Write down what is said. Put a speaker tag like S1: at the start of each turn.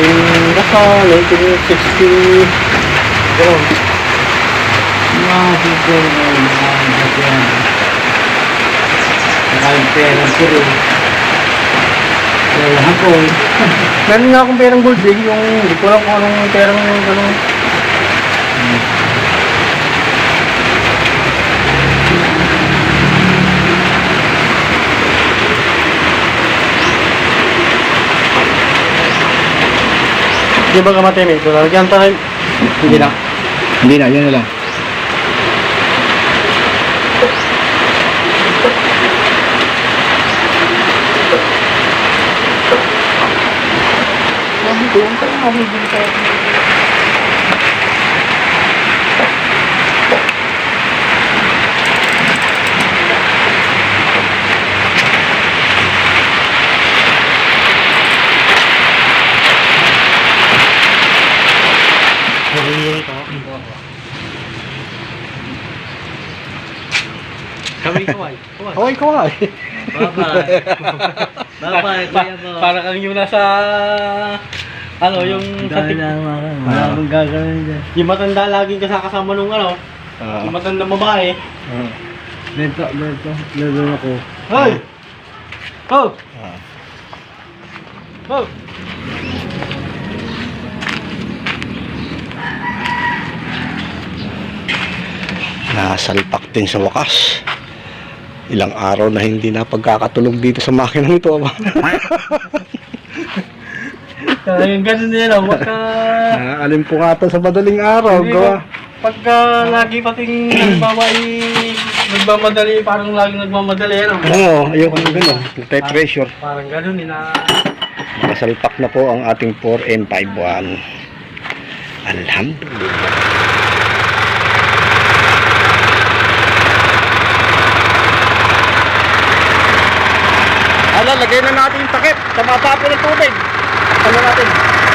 S1: 19, basta 1960, gano'n.
S2: Mga siguro ngayon, mga gagawin. Saka yung perang puro. Kaya hapon.
S1: Meron nga akong perang gold eh, yung hindi ko alam kung anong perang gano'n. Di ba kamatay may ito? Lalagyan tayo. Hindi na.
S3: Hindi na, yun na lang.
S1: Doon tayo mahigil tayo.
S2: Kami kuway. Kuway.
S1: Okay, kawai.
S2: Bye-bye. Bye-bye, kuya.
S1: Para kang yung nasa ano, yung
S2: Dahil na mga wala akong gagawin dyan.
S1: yung matanda laging kasakasama nung ano,
S3: Ah.
S1: yung matanda babae.
S2: Dito, dito, dito ako.
S1: Hoy! Oh!
S3: Ah.
S1: Oh!
S3: Nasalpak din sa wakas. Ilang araw na hindi na pagkakatulog dito sa makinang ito. aba.
S1: Kaya ganun nila, waka...
S3: Naalim po nga sa madaling araw.
S1: Hindi
S3: Gawa.
S1: Pagka lagi pating halimbawa nagmamadali, parang lagi nagmamadali, ano?
S3: Oo, ayoko ng gano'n. Nagtay-pressure.
S1: Parang ganun, ina...
S3: Nasalpak na po ang ating 4N51. Alhamdulillah. Ala, lagay na natin yung takip sa matapo ng tubig. Ano natin?